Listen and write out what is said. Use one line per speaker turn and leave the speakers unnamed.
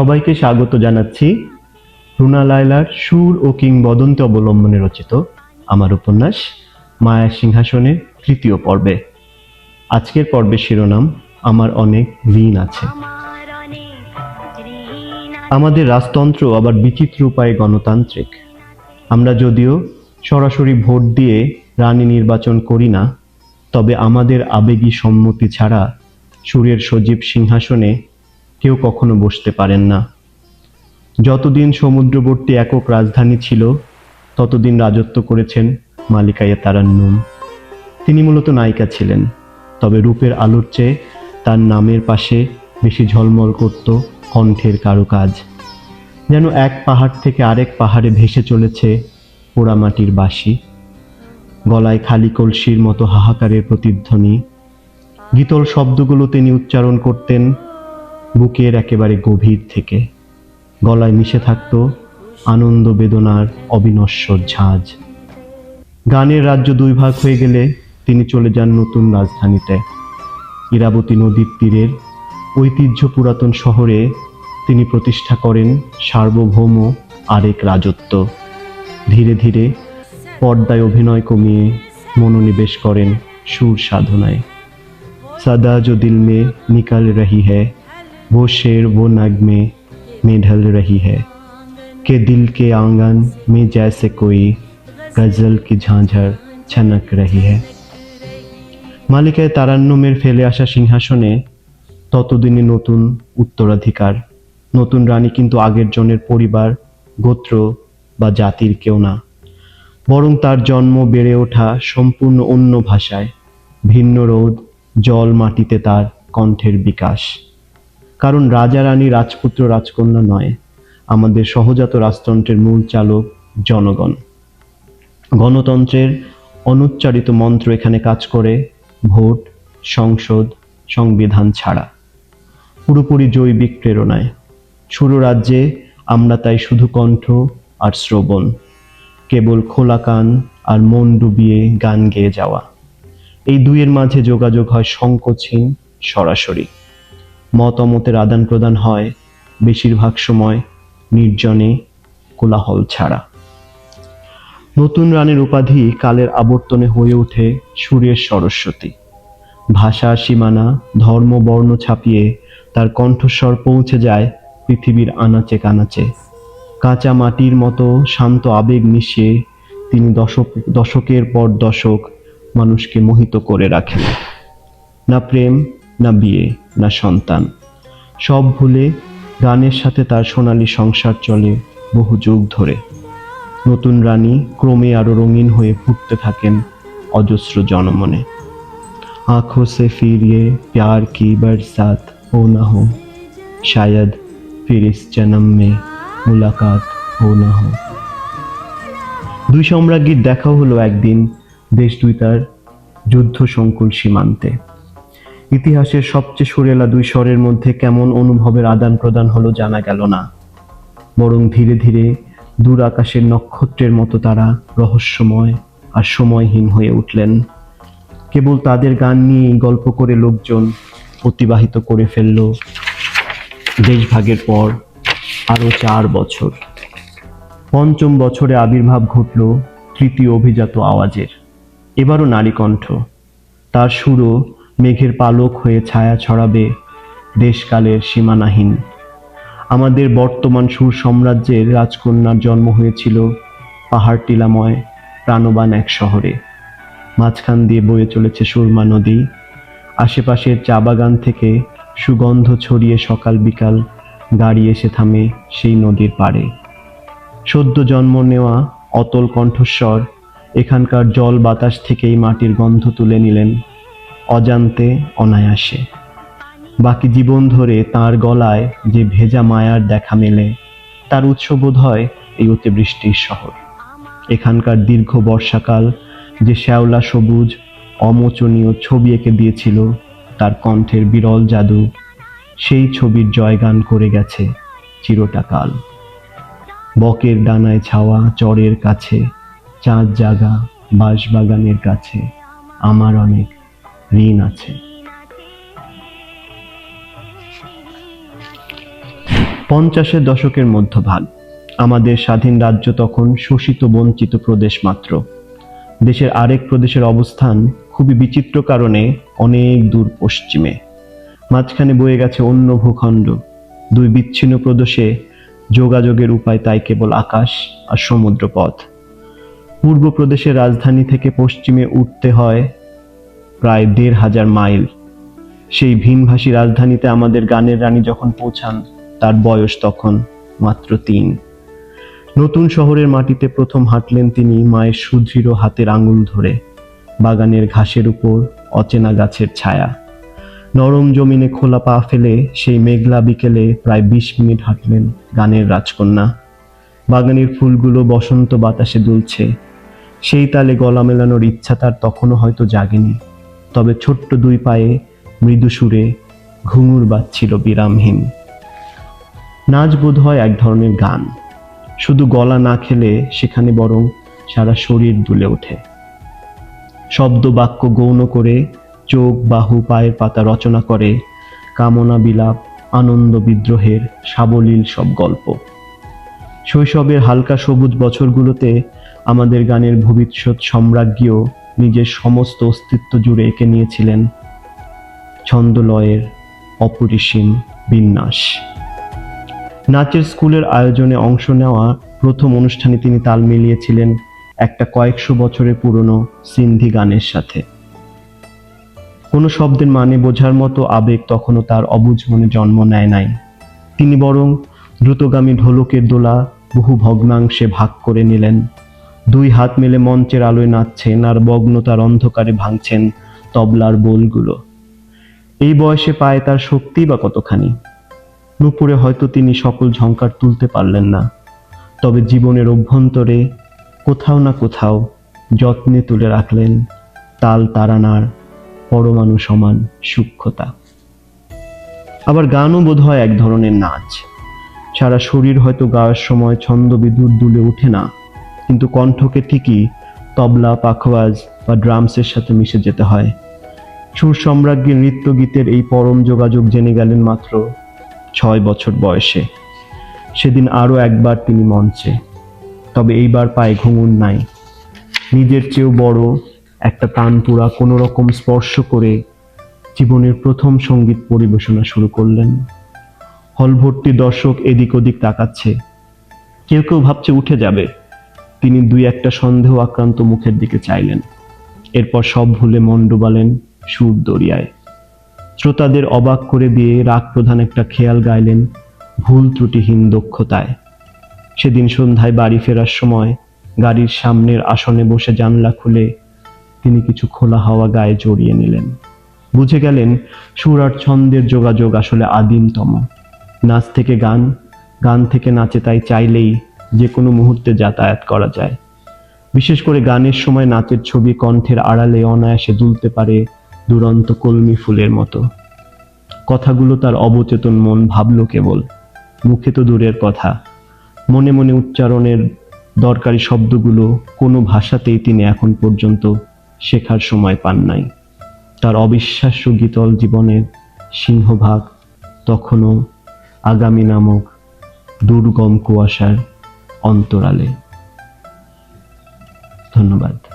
সবাইকে স্বাগত জানাচ্ছি রুনা লায়লার সুর ও কিংবদন্তি অবলম্বনে রচিত আমার উপন্যাস মায়া সিংহাসনের তৃতীয় পর্বে। আজকের পর্বের শিরোনাম, আমার অনেক ঋণ আছে। আমাদের রাজতন্ত্র আবার বিচিত্র উপায়ে গণতান্ত্রিক। আমরা যদিও সরাসরি ভোট দিয়ে রানী নির্বাচন করি না, তবে আমাদের আবেগী সম্মতি ছাড়া সুরের সজীব সিংহাসনে কেউ কখনো বসতে পারেন না। যতদিন সমুদ্রবর্তী একক রাজধানী ছিল, ততদিন রাজত্ব করেছেন মালিকাইয়া তারান্নুম। তিনি মূলত নায়িকা ছিলেন, তবে রূপের আলোর চেয়ে তার নামের পাশে বেশি ঝলমল করত কণ্ঠের কারুকাজ। যেন এক পাহাড় থেকে আরেক পাহাড়ে ভেসে চলেছে পোড়ামাটির বাঁশি। গলায় খালি কলসির মতো হাহাকারের প্রতিধ্বনি। গীতল শব্দগুলো তিনি উচ্চারণ করতেন বুকের একেবারে গভীর থেকে। গলায় মিশে থাকত আনন্দ বেদনার অবিনশ্বর ঝাঁজ। গানের রাজ্য দুই ভাগ হয়ে গেলে তিনি চলে যান নতুন রাজধানীতে। ইরাবতী নদীর তীরের ঐতিহ্য পুরাতন শহরে তিনি প্রতিষ্ঠা করেন সার্বভৌম আরেক রাজত্ব। ধীরে ধীরে পর্দায় অভিনয় কমিয়ে মনোনিবেশ করেন সুর সাধনায়। সাদা জো মে নিকাল রহি হ্যায় वो शेर वो नग में में ढल रही है कि दिल के आंगन में जैसे कोई गजल की झांझर छनक रही है মালিকায় তারান্নমের ফেলে আসা সিংহাসনে ততদিনে নতুন উত্তরাধিকার নতুন রানী কিন্তু আগের জনের পরিবার গোত্র বা জাতির কেউ না বরং তার জন্ম বেড়ে ওঠা সম্পূর্ণ অন্য ভাষায় ভিন্ন রোদ জল মাটিতে তার কণ্ঠের বিকাশ কারণ রাজা, রানী, রাজপুত্র, রাজকন্যা নয়। আমাদের সহজাত রাজতন্ত্রের মূল চালক জনগণ। গণতন্ত্রের অনুচ্চারিত মন্ত্র এখানে কাজ করে ভোট, সংসদ, সংবিধান ছাড়া। পুরোপুরি জৈবিক প্রেরণায়। শুরু রাজ্যে আমরা তাই শুধু কণ্ঠ আর শ্রবণ, কেবল খোলা কান আর মন ডুবিয়ে গান গেয়ে যাওয়া। এই দুইয়ের মাঝে যোগাযোগ হয় সংকোচহীন সরাসরি। মতামতের আদান প্রদান হয়, বেশিরভাগ সময় নির্জনে কোলাহল ছাড়া। নতুন রানের উপাধি কালের আবর্তনে হয়ে ওঠে সুরের সরস্বতী। ভাষার সীমানা, ধর্ম, বর্ণ ছাপিয়ে তার কণ্ঠস্বর পৌঁছে যায় পৃথিবীর আনাচে কানাচে। কাঁচা মাটির মতো শান্ত আবেগ মিশিয়ে তিনি দশক, দশকের পর দশক মানুষকে মোহিত করে রাখেন। না প্রেম না বিয়ে না সন্তান সব ভুলে গানের সাথে তার সোনালী সংসার চলে বহু যুগ ধরে নতুন রানী ক্রমে আরো রঙিন হয়ে ফুটতে থাকেন অজস্র জনমনে आंखों से फिर ये प्यार की बरसात हो ना हो शायद फिर इस जन्म में मुलाकात हो ना हो দুই সম্রাজ্ঞীর দেখা হলো একদিন দেশ দুই তার যুদ্ধ সংকুল সীমান্তে ইতিহাসের সবচেয়ে সুরেলা দুই স্বরের মধ্যে কেমন অনুভবের আদান প্রদান হলো জানা গেল না। বরং ধীরে ধীরে দূর আকাশের নক্ষত্রের মতো তারা রহস্যময় আর সময়হীন হয়ে উঠলেন। কেবল তাদের গান নিয়েই গল্প করে লোকজন অতিবাহিত করে ফেলল। দেশভাগের পর আরও চার বছর। পঞ্চম বছরে আবির্ভাব ঘটল তৃতীয় অভিজাত আওয়াজের। এবারও নারী কণ্ঠ তার সুরও মেঘের পালক হয়ে ছায়া ছড়াবে দেশকালের সীমানাহীন। আমাদের বর্তমান সুর সাম্রাজ্যের রাজকন্যার জন্ম হয়েছিল পাহাড় টিলাময় প্রাণবান এক শহরে। মাঝখান দিয়ে বয়ে চলেছে সুরমা নদী। আশেপাশের চা বাগান থেকে সুগন্ধ ছড়িয়ে সকাল বিকাল গাড়ি এসে থামে সেই নদীর পাড়ে। সদ্য জন্ম নেওয়া অতল কণ্ঠস্বর এখানকার জল বাতাস থেকেই মাটির গন্ধ তুলে নিলেন অজান্তে অনায়াসে। বাকি জীবন ধরে তার গলায় যে ভেজা মায়ার দেখা মেলে, তার উৎস বোধ হয় এই অতিবৃষ্টির শহর। এখানকার দীর্ঘ বর্ষাকাল যে শ্যাওলা সবুজ, অমোচনীয় ছবি এঁকে দিয়েছিল, তার কণ্ঠের বিরল জাদু, সেই ছবির জয়গান করে গেছে চিরটাকাল। বকের ডানায় ছাওয়া চরের কাছে, চাঁদ জাগা বাঁশবাগানের কাছে, আমার অনেক ঋণ আছে। পঞ্চাশের দশকের মধ্যভাগ, আমাদের স্বাধীন রাজ্য তখন শোষিত, বঞ্চিত প্রদেশ মাত্র। দেশের আরেক প্রদেশের অবস্থান খুবই বিচিত্র কারণে অনেক দূর পশ্চিমে। মাঝখানে বয়ে গেছে অন্য ভূখণ্ড। দুই বিচ্ছিন্ন প্রদেশে যোগাযোগের উপায় তাই কেবল আকাশ আর সমুদ্র পথ পূর্ব প্রদেশের রাজধানী থেকে পশ্চিমে উঠতে হয় প্রায় দেড় হাজার মাইল। সেই ভিনভাষী রাজধানীতে আমাদের গানের রানী যখন পৌঁছান, তার বয়স তখন মাত্র তিন। নতুন শহরের মাটিতে প্রথম হাঁটলেন তিনি মায়ের সুদৃঢ় হাতের আঙুল ধরে, বাগানের ঘাসের উপর অচেনা গাছের ছায়া। নরম জমিনে খোলা পা ফেলে সেই মেঘলা বিকেলে প্রায় বিশ মিনিট হাঁটলেন গানের রাজকন্যা। বাগানের ফুলগুলো বসন্ত বাতাসে দুলছে। সেই তালে গলা মেলানোর ইচ্ছা তার তখনও হয়তো জাগেনি। তবে ছোট্ট দুই পায়ে মৃদু সুরে ঘুঙুর বাজছিল বিরামহীন। নাচ বোধ হয় এক ধরনের গান। শুধু গলা না খেলে সেখানে বরং সারা শরীর দুলে ওঠে। শব্দ বাক্য গৌণ করে চোখ, বাহু, পায়ের পাতা রচনা করে কামনা বিলাপ, আনন্দ বিদ্রোহের সাবলীল সব গল্প। শৈশবের হালকা সবুজ বছরগুলোতে আমাদের গানের ভবিষ্যৎ সম্রাজ্ঞীও নিজের সমস্ত অস্তিত্ব জুড়ে এঁকে নিয়েছিলেন ছন্দলয়ের অপরিসীম বিন্যাস। নাচের স্কুলের আয়োজনে অংশ নেওয়া প্রথম অনুষ্ঠানে তিনি তাল মিলিয়েছিলেন একটা কয়েকশো বছরের পুরনো সিন্ধি গানের সাথে। কোনো শব্দের মানে বোঝার মতো আবেগ তখনও তার অবুঝ মনে জন্ম নেয় নাই। তিনি বরং দ্রুতগামী ঢোলকের দোলা বহু ভগ্নাংশে ভাগ করে নিলেন। দুই হাত মেলে মঞ্চের আলোয় নাচছেন আর বগ্নতার অন্ধকারে ভাঙছেন তবলার বোলগুলো। এই বয়সে পায় তার শক্তি বা কতখানি? নুপুরে হয়তো তিনি সকল ঝঙ্কার তুলতে পারলেন না। তবে জীবনের অভ্যন্তরে কোথাও না কোথাও যত্নে তুলে রাখলেন তাল তারানার পরমাণু সমান সূক্ষ্মতা। আবার গানও বোধ হয় এক ধরনের নাচ। সারা শরীর হয়তো গাওয়ার সময় ছন্দ বিদ্যুৎ দুলে ওঠে না। কিন্তু কণ্ঠকে ঠিকই তবলা, পাখওয়াজ বা ড্রামসের সাথে মিশে যেতে হয়। সুর সম্রাজ্ঞীর নৃত্য গীতের এই পরম যোগাযোগ জেনে গেলেন মাত্র ছয় বছর বয়সে। সেদিন আরও একবার তিনি মঞ্চে। তবে এইবার পায়ে ঘুঙুর নাই। নিজের চেয়েও বড় একটা তানপুরা কোনো রকম স্পর্শ করে জীবনের প্রথম সংগীত পরিবেশনা শুরু করলেন। হল ভর্তি দর্শক এদিক ওদিক তাকাচ্ছে। কেউ কেউ ভাবছে উঠে যাবে। তিনি দুই একটা সন্দেহ আক্রান্ত মুখের দিকে চাইলেন। এরপর সব ভুলে মন ডুবালেন সুর দরিয়ায়। শ্রোতাদের অবাক করে দিয়ে রাগ প্রধান একটা খেয়াল গাইলেন ভুল ত্রুটিহীন দক্ষতায়। সেদিন সন্ধ্যায় বাড়ি ফেরার সময় গাড়ির সামনের আসনে বসে জানলা খুলে তিনি কিছু খোলা হাওয়া গায়ে জড়িয়ে নিলেন। বুঝে গেলেন সুর আর ছন্দের যোগাযোগ আসলে আদিমতম। নাচ থেকে গান গান থেকে নাচে তাই চাইলেই যে কোনো মুহূর্তে যাতায়াত করা যায়। বিশেষ করে গানের সময় নাচের ছবি কণ্ঠের আড়ালে অনায়াসে দুলতে পারে দুরন্ত কলমি ফুলের মতো। কথাগুলো তার অবচেতন মন ভাবল কেবল। মুখে তো দূরের কথা। মনে মনে উচ্চারণের দরকারি শব্দগুলো কোনো ভাষাতেই তিনি এখন পর্যন্ত শেখার সময় পান নাই। তার অবিশ্বাস্য গীতল জীবনের সিংহভাগ তখনও আগামী নামক দুর্গম কুয়াশার অন্তরালে। ধন্যবাদ।